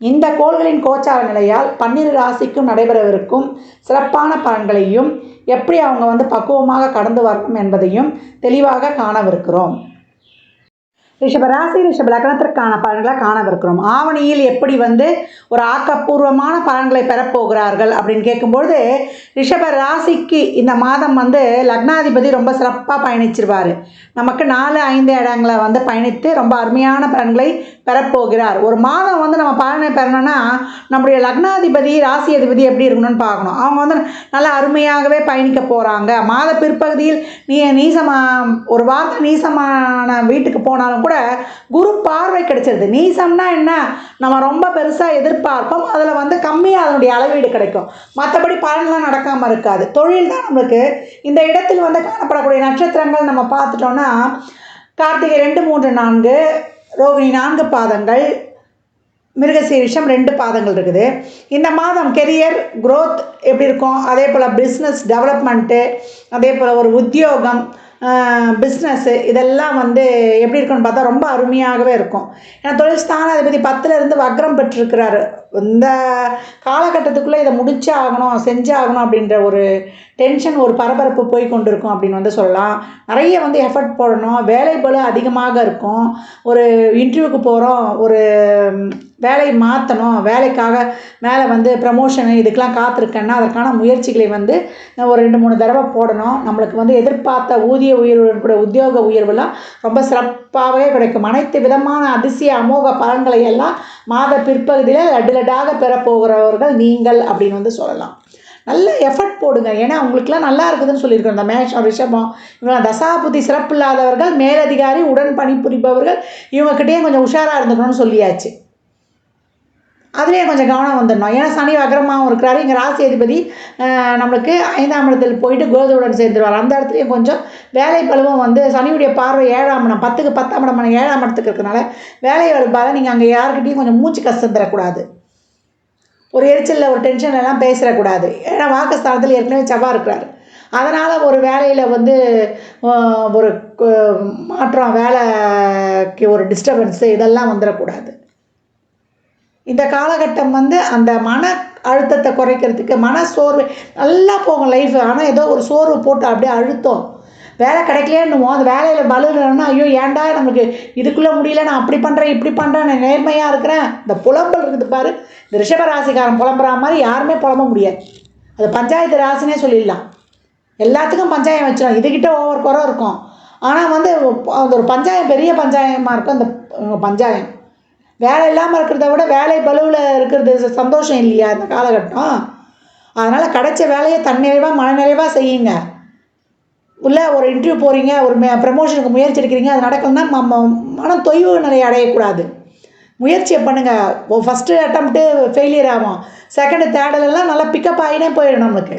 இந்த கோள்களின் கோச்சார நிலையால் பன்னிரு ராசிக்கும் நடைபெறவிருக்கும் சிறப்பான பலன்களையும் எப்படி அவங்க வந்து பக்குவமாக கடந்து வரணும் என்பதையும் தெளிவாக காணவிருக்கிறோம். ரிஷப ராசி ரிஷப லக்னத்திற்கான பலன்களை காணவிருக்கிறோம். ஆவணியில் எப்படி வந்து ஒரு ஆக்கப்பூர்வமான பலன்களை பெறப்போகிறார்கள் அப்படின்னு கேட்கும்பொழுது ரிஷப ராசிக்கு இந்த மாதம் வந்து லக்னாதிபதி ரொம்ப சிறப்பாக பயணிச்சிருவார். நமக்கு நாலு ஐந்து இடங்களை வந்து பயணித்து ரொம்ப அருமையான பலன்களை பெறப்போகிறார் ஒரு மாதம் வந்து நம்ம பலனை பெறணும்னா நம்முடைய லக்னாதிபதி ராசி அதிபதி எப்படி இருக்கணும்னு பார்க்கணும். அவங்க வந்து நல்லா அருமையாகவே பயணிக்க போகிறாங்க மாத பிற்பகுதியில் நீ நீசமா ஒரு வார்த்தை நீசமான வீட்டுக்கு போனாலும் கூட குரு பார்வை கிடைச்சிருது. நீசம்னா என்ன? நம்ம ரொம்ப பெருசாக எதிர்பார்ப்போம். அதில் வந்து கம்மியாக அதனுடைய அளவீடு கிடைக்கும். மற்றபடி பலன்லாம் நடக்காமல் இருக்காது. தொழில் தான் நம்மளுக்கு இந்த இடத்தில் வந்து காணப்படக்கூடிய நட்சத்திரங்கள் நம்ம பார்த்துட்டோன்னா கார்த்திகை ரெண்டு மூன்று நான்கு ரோகிணி நான்கு பாதங்கள் மிருகசீரிஷம் ரெண்டு பாதங்கள் இருக்குது. இந்த மாதம் கெரியர் க்ரோத் எப்படி இருக்கும்? அதே போல் பிஸ்னஸ் டெவலப்மெண்ட்டு அதே போல் ஒரு உத்தியோகம் பிஸ்னஸ்ஸு இதெல்லாம் வந்து எப்படி இருக்குன்னு பார்த்தா ரொம்ப அருமையாகவே இருக்கும். ஏன்னா தொழில் ஸ்தானாதிபதி பத்துலேருந்து வக்ரம் பெற்றிருக்கிறாரு. இந்த காலகட்டத்துக்குள்ளே இதை முடிச்சே ஆகணும் செஞ்சே ஆகணும் அப்படின்ற ஒரு டென்ஷன் ஒரு பரபரப்பு போய் கொண்டு இருக்கும் அப்படின்னு வந்து சொல்லலாம். நிறைய வந்து எஃபர்ட் போடணும். வேலை பளு அதிகமாக இருக்கும். ஒரு இன்டர்வியூக்கு போகிறோம் ஒரு வேலையை மாற்றணும் வேலைக்காக மேலே வந்து ப்ரமோஷனு இதுக்கெலாம் காத்திருக்கேன்னா அதற்கான முயற்சிகளை வந்து ஒரு ரெண்டு மூணு தடவை போடணும். நம்மளுக்கு வந்து எதிர்பார்த்த ஊதிய உயர்வுடன் கூட உத்தியோக உயர்வுலாம் ரொம்ப சிறப்பாகவே கிடைக்கும். அனைத்து விதமான அதிசய அமோக பலன்களை எல்லாம் மாத பிற்பகுதியில் லட்டு லட்டாக பெறப்போகிறவர்கள் நீங்கள் அப்படின்னு வந்து சொல்லலாம். நல்ல எஃபர்ட் போடுங்க. ஏன்னா உங்களுக்குலாம் நல்லா இருக்குதுன்னு சொல்லியிருக்கோம். இந்த மேஷம் ரிஷபம் இவங்க தசாபுத்தி சிறப்பு இல்லாதவர்கள் மேலதிகாரி உடன் பணிபுரிபவர்கள் இவங்ககிட்டயும் கொஞ்சம் உஷாராக இருந்துக்கணும்னு சொல்லியாச்சு. அதுலேயே கொஞ்சம் கவனம் வந்துடணும். ஏன்னா சனி வக்கரமாகவும் இருக்கிறாரு. இங்கே ராசி அதிபதி நம்மளுக்கு ஐந்தாம் இடத்தில் போயிட்டு கோதுவுடன் சேர்ந்துருவார். அந்த இடத்துலையும் கொஞ்சம் வேலை பழுவும் வந்து சனியுடைய பார்வை ஏழாம் இடம் பத்துக்கு பத்தாம் இடம் ஏழாம் இடத்துக்கு இருக்கிறதுனால வேலை வலுப்பாக நீங்கள் அங்கே யாருக்கிட்டையும் கொஞ்சம் மூச்சு கஷ்டம் தரக்கூடாது. ஒரு எரிச்சலில் ஒரு டென்ஷன் எல்லாம் பேசிடக்கூடாது. ஏன்னா வாக்குஸ்தானத்தில் ஏற்கனவே செவ்வாய் இருக்கிறார். அதனால் ஒரு வேலையில் வந்து ஒரு மாற்றம் வேலைக்கு ஒரு டிஸ்டர்பன்ஸு இதெல்லாம் வந்துடக்கூடாது. இந்த காலகட்டம் வந்து அந்த மன அழுத்தத்தை குறைக்கிறதுக்கு மன சோர்வு நல்லா போகும் லைஃப் ஆனால் ஏதோ ஒரு சோர்வு போட்டு அப்படியே அழுத்தம். வேலை கிடைக்கலையேன்னுவோம் அந்த வேலையில் பலுன்னா ஐயோ ஏன்டா நமக்கு இதுக்குள்ளே முடியல நான் அப்படி பண்ணுறேன் இப்படி பண்ணுறேன் நான் நேர்மையாக இருக்கிறேன். இந்த புலம்பல் இருக்குது பாரு. இந்த ரிஷப ராசிக்காரன் புலம்புற மாதிரி யாருமே புலம்ப முடியாது. அது பஞ்சாயத்து ராசினே சொல்லிடலாம். எல்லாத்துக்கும் பஞ்சாயம் வச்சிடும் இதுக்கிட்ட ஒவ்வொரு குறை இருக்கும். ஆனால் வந்து அந்த ஒரு பஞ்சாயம் பெரிய பஞ்சாயமாக இருக்கும் அந்த பஞ்சாயம். வேலை இல்லாமல் இருக்கிறத விட வேலை பலுவில் இருக்கிறது சந்தோஷம் இல்லையா இந்த காலகட்டம்? அதனால் கிடைச்ச வேலையை தன்னிறைவாக மனநிறைவாக செய்யுங்க. இல்லை ஒரு இன்டர்வியூ போகிறீங்க ஒரு மே ப்ரமோஷனுக்கு முயற்சி எடுக்கிறீங்க அது நடக்கணும்னா நம்ம மனம் தொய்வு நிறைய அடையக்கூடாது. முயற்சியை பண்ணுங்கள் ஃபஸ்ட்டு அட்டம்ப்ட்டு ஃபெயிலியர் ஆகும். செகண்டு தேர்டிலெல்லாம் நல்லா பிக்கப் ஆகினே போயிடும் நம்மளுக்கு.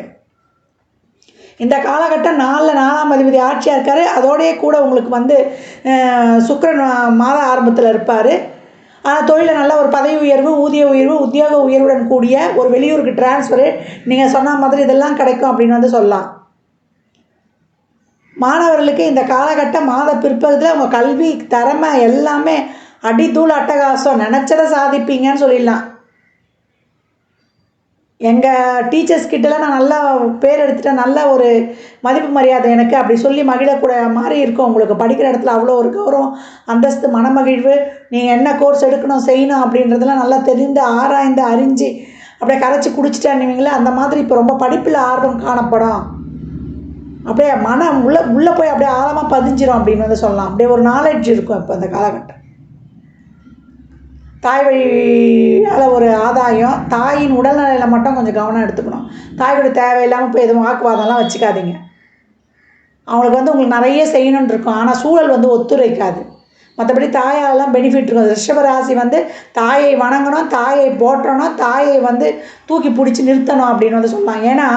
இந்த காலகட்டம் நாலில் நாலாம் அதிபதி ஆட்சியாக இருக்கார். அதோடையே கூட உங்களுக்கு வந்து சுக்கரன் மாத ஆரம்பத்தில் இருப்பார். ஆனால் தொழிலில் நல்ல ஒரு பதவி உயர்வு ஊதிய உயர்வு உத்தியோக உயர்வுடன் கூடிய ஒரு வெளியூருக்கு டிரான்ஸ்ஃபரு நீங்கள் சொன்ன மாதிரி இதெல்லாம் கிடைக்கும் அப்படின்னு வந்து சொல்லலாம். மாணவர்களுக்கு இந்த காலகட்டம் மாத பிற்பகுதியில் அவங்க கல்வி திறமை எல்லாமே அடித்தூள் அட்டகாசம். நினச்சதை சாதிப்பீங்கன்னு சொல்லிடலாம். எங்கள் டீச்சர்ஸ் கிட்டலாம் நான் நல்லா பேர் எடுத்துட்டேன். நல்ல ஒரு மதிப்பு மரியாதை எனக்கு. அப்படி சொல்லி மகிழக்கூடிய மாதிரி இருக்கும் உங்களுக்கு. படிக்கிற இடத்துல அவ்வளோ ஒரு கௌரவம் அந்தஸ்து மனமகிழ்வு. நீங்கள் என்ன கோர்ஸ் எடுக்கணும் செய்யணும் அப்படின்றதெல்லாம் நல்லா தெரிந்து ஆராய்ந்து அறிஞ்சு அப்படியே கரைச்சி குடிச்சிட்டேன்னுவீங்களே அந்த மாதிரி இப்போ ரொம்ப படிப்பில் ஆர்வம் காணப்படும். அப்படியே மனம் உள்ளே உள்ளே போய் அப்படியே ஆழமாக பதிஞ்சிரும் அப்படின்னு வந்து சொல்லலாம். அப்படியே ஒரு நாலேஜ் இருக்கும் இப்போ அந்த காலகட்டம். தாய் வழியால் ஒரு ஆதாயம் தாயின் உடல்நிலையில் மட்டும் கொஞ்சம் கவனம் எடுத்துக்கணும். தாயோட தேவையில்லாமல் போய் எதுவும் வாக்குவாதம்லாம் வச்சுக்காதீங்க. அவங்களுக்கு வந்து உங்களுக்கு நிறைய செய்யணுன்னு இருக்கும். ஆனால் சூழல் வந்து ஒத்துழைக்காது. மற்றபடி தாயாலெல்லாம் பெனிஃபிட் இருக்கும். ரிஷபராசி வந்து தாயை வணங்கணும் தாயை போற்றணும் தாயை வந்து தூக்கி பிடிச்சி நிறுத்தணும் அப்படின்னு வந்து சொல்லலாம் ஏன்னா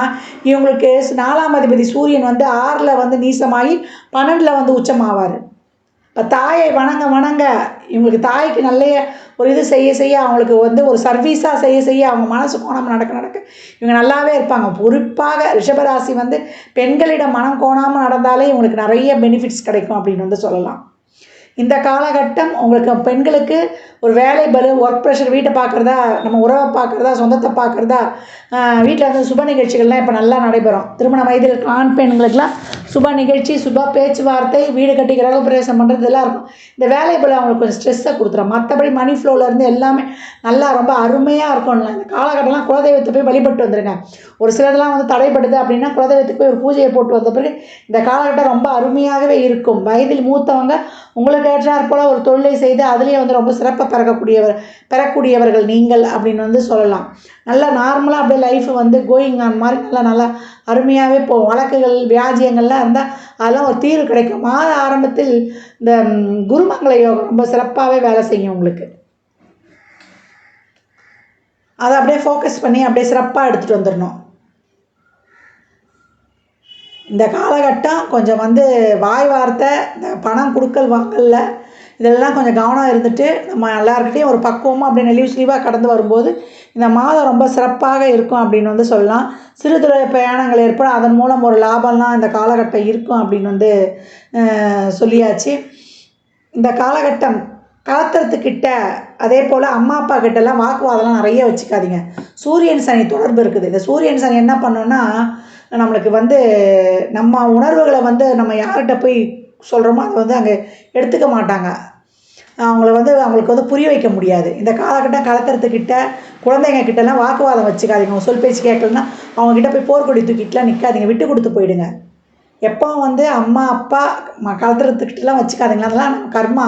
இவங்களுக்கு நாலாம் அதிபதி சூரியன் வந்து ஆறில் வந்து நீசமாகி பன்னெண்டில் வந்து உச்சமாவார். இப்போ தாயை வணங்க வணங்க இவங்களுக்கு தாய்க்கு நல்ல ஒரு இது செய்ய செய்ய அவங்களுக்கு வந்து ஒரு சர்வீஸாக செய்ய செய்ய அவங்க மனசு கோணாமல் நடக்க நடக்க இவங்க நல்லாவே இருப்பாங்க. பொறுப்பாக ரிஷபராசி வந்து பெண்களிடம் மனம் கோணாமல் நடந்தாலே இவங்களுக்கு நிறைய பெனிஃபிட்ஸ் கிடைக்கும் அப்படின்னு வந்து சொல்லலாம். இந்த காலகட்டம் உங்களுக்கு பெண்களுக்கு ஒரு வேலை பலு ஒர்க் ப்ரெஷர் வீட்டை பார்க்குறதா நம்ம உறவை பார்க்குறதா சொந்தத்தை பார்க்குறதா வீட்டில் வந்து சுப நிகழ்ச்சிகள்லாம் இப்போ நல்லா நடைபெறும். திருமண வயதில் ஆண் பெண்களுக்கெல்லாம் சுப நிகழ்ச்சி சுப பேச்சுவார்த்தை வீடு கட்டி கிரகப்பிரவேசம் பண்ணுறது இதெல்லாம் இருக்கும். இந்த வேலை போல் அவங்களுக்கு கொஞ்சம் ஸ்ட்ரெஸ்ஸை கொடுத்துரும். மற்றபடி மணி ஃப்ளோவிலேருந்து எல்லாமே நல்லா ரொம்ப அருமையாக இருக்கும்ல இந்த காலகட்டம்லாம் குலதெய்வத்தை போய் வழிபட்டு வந்துருங்க. ஒரு சிலர்லாம் வந்து தடைப்படுது அப்படின்னா குலதெய்வத்துக்கு போய் ஒரு பூஜையை போட்டு வந்த பிறகு இந்த காலகட்டம் ரொம்ப அருமையாகவே இருக்கும். வயதில் மூத்தவங்க உங்களுக்கு ஏற்றாற் போல் ஒரு தொழிலை செய்து அதுலேயே வந்து ரொம்ப சிறப்பாக பிறக்கக்கூடியவர் பெறக்கூடியவர்கள் நீங்கள் அப்படின்னு வந்து சொல்லலாம். நல்லா நார்மலாக அப்படியே லைஃப் வந்து கோயிங் ஆன் மாதிரி நல்லா நல்லா அருமையாகவே போகும் வழக்குகள் வியாஜியங்கள்லாம் இருந்தால் அதெல்லாம் ஒரு தீர்வு கிடைக்கும். மாத ஆரம்பத்தில் இந்த குருமங்கள யோகம் ரொம்ப சிறப்பாகவே வேலை செய்யும் உங்களுக்கு. அதை அப்படியே ஃபோக்கஸ் பண்ணி அப்படியே சிறப்பாக எடுத்துகிட்டு வந்துடணும். இந்த காலகட்டம் கொஞ்சம் வந்து வாய் வார்த்தை இந்த பணம் கொடுக்கல் வாங்கல இதெல்லாம் கொஞ்சம் கவனம் இருந்துட்டு நம்ம எல்லாருக்கிட்டையும் ஒரு பக்குவமாக அப்படி நெளிவு சுழிவாக கடந்து வரும்போது இந்த மாதம் ரொம்ப சிறப்பாக இருக்கும் அப்படின்னு வந்து சொல்லலாம். சிறு துறை பிரயாணங்கள் ஏற்படும் அதன் மூலம் ஒரு லாபம்லாம் இந்த காலகட்டம் இருக்கும் அப்படின்னு வந்து சொல்லியாச்சு. இந்த காலகட்டம் கலத்திரத்துக்கிட்ட அதே போல் அம்மா அப்பா கிட்டலாம் வாக்குவாதம்லாம் நிறைய வச்சுக்காதீங்க. சூரியன் சனி தொடர்பு இருக்குது. இந்த சூரியன் சனி என்ன பண்ணோன்னா நம்மளுக்கு வந்து நம்ம உணர்வுகளை வந்து நம்ம யார்கிட்ட போய் சொல்கிறோமோ அதை வந்து அங்கே எடுத்துக்க மாட்டாங்க. அவங்கள வந்து அவங்களுக்கு வந்து புரிய வைக்க முடியாது. இந்த காலகட்டம் கலத்துறதுக்கிட்ட குழந்தைங்க கிட்டலாம் வாக்குவாதம் வச்சுக்காதீங்க. அவங்க சொல் பேச்சு கேட்கலன்னா அவங்கக்கிட்ட போய் போர்க்கொடி தூக்கிட்டுலாம் நிற்காதீங்க விட்டு கொடுத்து போயிடுங்க. எப்போ வந்து அம்மா அப்பா ம கலத்துறதுக்கிட்டலாம் வச்சுக்காதீங்களா? அதெல்லாம் நம்ம கர்மா.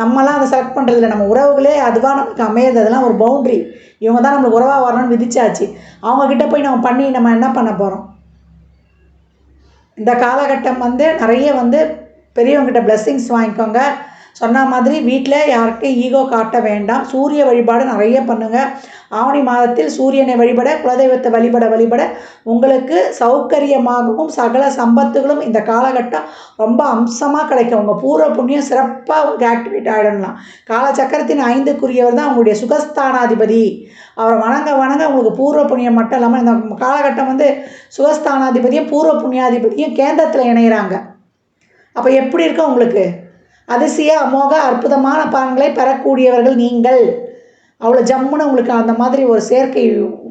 நம்மலாம் அதை செலக்ட் பண்ணுறதில்ல நம்ம உறவுகளே அதுவாக நமக்கு அமையிறது. அதெல்லாம் ஒரு பவுண்ட்ரி இவங்க தான் நம்மளுக்கு உறவாக வரணும்னு விதிச்சாச்சு. அவங்கக்கிட்ட போய் நம்ம பண்ணி நம்ம என்ன பண்ண போகிறோம் இந்த காலகட்டம் வந்து நிறைய வந்து பெரியவங்ககிட்ட பிளெஸ்ஸிங்ஸ் வாங்கிக்கோங்க. சொன்ன மாதிரி வீட்டில் யார்கிட்டையும் ஈகோ காட்ட வேண்டாம். சூரிய வழிபாடு நிறைய பண்ணுங்கள் ஆவணி மாதத்தில் சூரியனை வழிபட குலதெய்வத்தை வழிபட வழிபட உங்களுக்கு சௌகரியமாகவும் சகல சம்பத்துகளும் இந்த காலகட்டம் ரொம்ப அம்சமாக கிடைக்கும். உங்கள் பூர்வ புண்ணியம் சிறப்பாக ஆக்டிவேட் ஆகிடலாம் காலச்சக்கரத்தின் ஐந்துக்குரியவர் தான் உங்களுடைய சுகஸ்தானாதிபதி. அவரை வணங்க வணங்க உங்களுக்கு பூர்வ புண்ணியம் மட்டும் இல்லாமல் இந்த காலகட்டம் வந்து சுகஸ்தானாதிபதியும் பூர்வ புண்ணியாதிபதியும் கேந்திரத்தில் இணையிறாங்க. அப்போ எப்படி இருக்க உங்களுக்கு? அதிசய அமோக அற்புதமான பலன்களை பெறக்கூடியவர்கள் நீங்கள். அவ்வளோ ஜம்முன்னு உங்களுக்கு அந்த மாதிரி ஒரு சேர்க்கை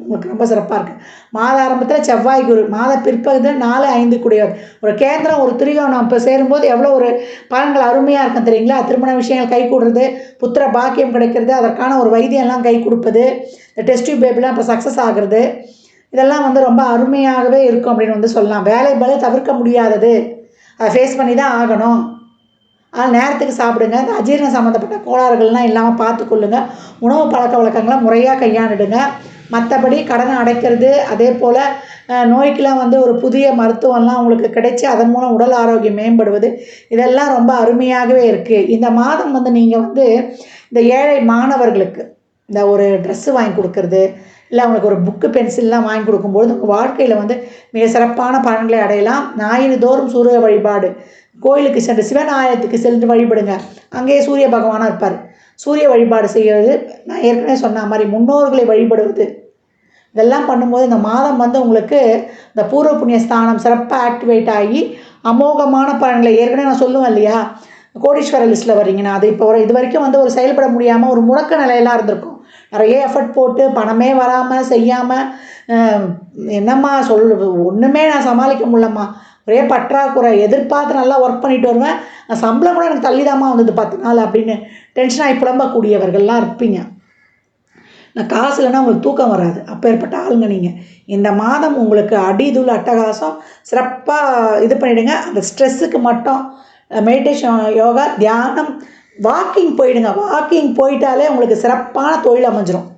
உங்களுக்கு ரொம்ப சிறப்பாக இருக்குது மாத ஆரம்பத்தில் செவ்வாய் குரு மாத பிற்பகுதியில் நாலு ஐந்து கூடியவர் ஒரு கேந்திரம் ஒரு திரிகோணம் இப்போ சேரும்போது எவ்வளோ ஒரு பலன்கள் அருமையாக இருக்கும் தெரியுங்களா? திருமண விஷயங்கள் கை கூடுறது புத்திர பாக்கியம் கிடைக்கிறது அதற்கான ஒரு வைத்தியம்லாம் கை கொடுப்பது இந்த டெஸ்ட் பேபிலாம் இப்போ சக்ஸஸ் ஆகிறது இதெல்லாம் வந்து ரொம்ப அருமையாகவே இருக்கும் அப்படின்னு வந்து சொல்லலாம். வேலை பல தவிர்க்க முடியாதது. ஃபேஸ் பண்ணி தான் ஆகணும். ஆனால் நேரத்துக்கு சாப்பிடுங்க. இந்த அஜீரணம் சம்மந்தப்பட்ட கோளாறுகள்லாம் இல்லாமல் பார்த்துக்கொள்ளுங்க. உணவு பழக்க வழக்கங்களை முறையாக கையாண்டுடுங்க. மற்றபடி கடனை அடைக்கிறது அதே போல் நோய்க்கெலாம் வந்து ஒரு புதிய மருத்துவம்லாம் உங்களுக்கு கிடைச்சி அதன் மூலம் உடல் ஆரோக்கியம் மேம்படுவது இதெல்லாம் ரொம்ப அருமையாகவே இருக்குது இந்த மாதம் வந்து நீங்கள் வந்து இந்த ஏழை மாணவர்களுக்கு இந்த ஒரு ட்ரெஸ்ஸு வாங்கி கொடுக்கறது இல்லை அவங்களுக்கு ஒரு புக்கு பென்சில்லாம் வாங்கி கொடுக்கும்போது உங்கள் வாழ்க்கையில் வந்து மிக சிறப்பான பலன்களை அடையலாம். ஞாயிறு தோறும் சூரிய வழிபாடு. கோயிலுக்கு சென்று சிவன் சென்று வழிபடுங்க. அங்கேயே சூரிய பகவானாக இருப்பார். சூரிய வழிபாடு செய்வது நான் ஏற்கனவே சொன்ன மாதிரி முன்னோர்களை வழிபடுவது. இதெல்லாம் பண்ணும்போது இந்த மாதம் வந்து உங்களுக்கு இந்த பூர்வ புண்ணிய ஸ்தானம் சிறப்பாக ஆக்டிவேட் ஆகி அமோகமான பலன்களை ஏற்கனவே நான் சொல்லுவேன் இல்லையா? கோடீஸ்வர லிஸ்ட்டில் வர்றீங்கன்னா அது இப்போ ஒரு இது வரைக்கும் வந்து ஒரு செயல்பட முடியாமல் ஒரு முடக்க நிலையெல்லாம் இருந்திருக்கும். நிறைய எஃபர்ட் போட்டு பணமே வராமல் செய்யாமல் என்னம்மா சொல் ஒன்றுமே நான் சமாளிக்க முடியலம்மா. ஒரே பற்றாக்குறை எதிர்பார்த்து நல்லா ஒர்க் பண்ணிட்டு வருவேன். நான் சம்பளம் கூட எனக்கு தள்ளிதாம்மா வந்தது பத்து நாள் அப்படின்னு டென்ஷனாகி புலம்பக்கூடியவர்கள்லாம் இருப்பீங்க. நான் காசு இல்லைன்னா உங்களுக்கு தூக்கம் வராது. அப்பேற்பட்ட ஆளுங்க நீங்கள் இந்த மாதம் உங்களுக்கு அடிதுள் அட்டகாசம் சிறப்பாக இது பண்ணிவிடுங்க அந்த ஸ்ட்ரெஸ்ஸுக்கு மட்டும் மெடிடேஷன் யோகா தியானம் வாக்கிங் போயிடுங்க. வாக்கிங் போயிட்டாலே உங்களுக்கு சிறப்பான தொழில் அமைஞ்சிரும்.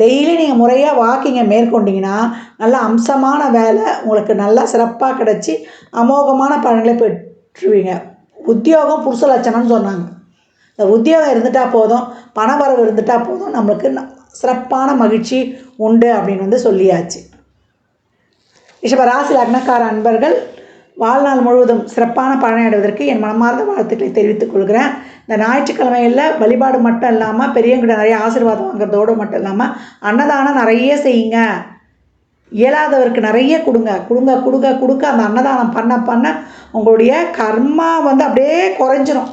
டெய்லி நீங்கள் முறையாக வாக்கிங்கை மேற்கொண்டிங்கன்னா நல்ல அம்சமான வேலை உங்களுக்கு நல்லா சிறப்பாக கிடச்சி அமோகமான பலன்களை பெற்றுவீங்க. உத்தியோகம் புருஷ லட்சணம்னு சொன்னாங்க. இந்த உத்தியோகம் இருந்துட்டால் போதும் பணவரவு இருந்துட்டால் போதும் நம்மளுக்கு சிறப்பான மகிழ்ச்சி உண்டு அப்படின்னு வந்து சொல்லியாச்சு. ரிஷப ராசி லக்னக்கார அன்பர்கள் வாழ்நாள் முழுவதும் சிறப்பான பழனையாடுவதற்கு என் மனமார்ந்த வாழ்த்துக்களை தெரிவித்துக் கொள்கிறேன். இந்த ஞாயிற்றுக்கிழமையில் வழிபாடு மட்டும் இல்லாமல் பெரியவங்கிட்ட நிறைய ஆசீர்வாதம் வாங்குறதோடு மட்டும் இல்லாமல் அன்னதானம் நிறைய செய்யுங்க. இயலாதவருக்கு நிறைய கொடுங்க. கொடுங்க கொடுங்க கொடுக்க அந்த அன்னதானம் பண்ண பண்ண உங்களுடைய கர்மா வந்து அப்படியே குறைஞ்சிரும்.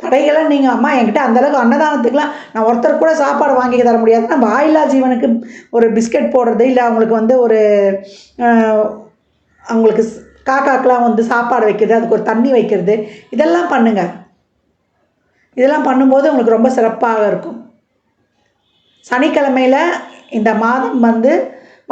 தடைகளை நீங்கள் அம்மா என்கிட்ட அந்தளவுக்கு அன்னதானத்துக்குலாம் நான் ஒருத்தர் கூட சாப்பாடு வாங்கி தர முடியாது. நம்ம வாயில்லா ஜீவனுக்கு ஒரு பிஸ்கட் போடுறது இல்லை அவங்களுக்கு வந்து ஒரு அவங்களுக்கு காக்காக்கெலாம் வந்து சாப்பாடு வைக்கிறது அதுக்கு ஒரு தண்ணி வைக்கிறது இதெல்லாம் பண்ணுங்கள் இதெல்லாம் பண்ணும்போது உங்களுக்கு ரொம்ப சிறப்பாக இருக்கும். சனிக்கிழமையில் இந்த மாதம் வந்து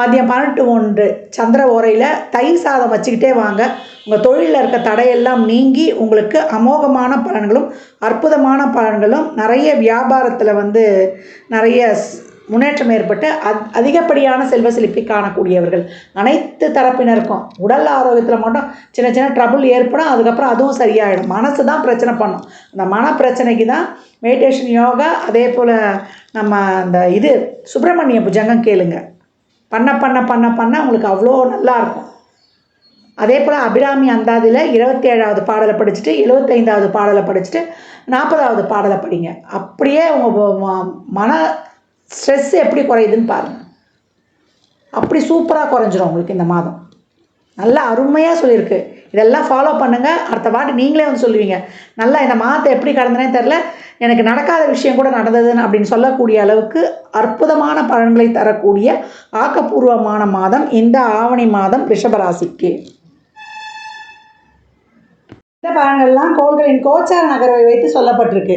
மதியம் பன்னெண்டு ஒன்று சந்திர ஓரையில் தயிர் சாதம் வச்சுக்கிட்டே வாங்க. உங்கள் தொழிலில் இருக்க தடையெல்லாம் நீங்கி உங்களுக்கு அமோகமான பலன்களும் அற்புதமான பலன்களும் நிறைய வியாபாரத்தில் வந்து நிறைய முன்னேற்றம் ஏற்பட்டு அத் அதிகப்படியான செல்வ செழிப்பை காணக்கூடியவர்கள். அனைத்து தரப்பினருக்கும் உடல் ஆரோக்கியத்தில் மட்டும் சின்ன சின்ன ட்ரபுள் ஏற்படும் அதுக்கப்புறம் அதுவும் சரியாயிடும். மனசு தான் பிரச்சனை பண்ணும். அந்த மன பிரச்சனைக்கு தான் மெடிடேஷன் யோகா அதே போல் நம்ம அந்த இது சுப்பிரமணிய புஜங்கம் கேளுங்க. பண்ண பண்ண பண்ண பண்ண உங்களுக்கு அவ்வளோ நல்லா இருக்கும். அதே போல் அபிராமி அந்தாதியில் இருபத்தி ஏழாவது பாடலை படிச்சுட்டு எழுபத்தைந்தாவது பாடலை படிச்சுட்டு நாற்பதாவது பாடலை படிங்க. அப்படியே உங்கள் மன ஸ்ட்ரெஸ் எப்படி குறையுதுன்னு பாருங்கள் அப்படி சூப்பராக குறைஞ்சிரும் உங்களுக்கு இந்த மாதம். நல்லா அருமையாக சொல்லியிருக்கு. இதெல்லாம் ஃபாலோ பண்ணுங்கள் அடுத்த வாட்டி நீங்களே வந்து சொல்லுவீங்க. நல்லா இந்த மாதத்தை எப்படி கடந்தனே தெரில எனக்கு நடக்காத விஷயம் கூட நடந்ததுன்னு அப்படின்னு சொல்லக்கூடிய அளவுக்கு அற்புதமான பலன்களை தரக்கூடிய ஆக்கப்பூர்வமான மாதம் இந்த ஆவணி மாதம் ரிஷபராசிக்கு. இந்த பலன்கள்லாம் கோள்களின் கோச்சார நகர்வை வைத்து சொல்லப்பட்டிருக்கு.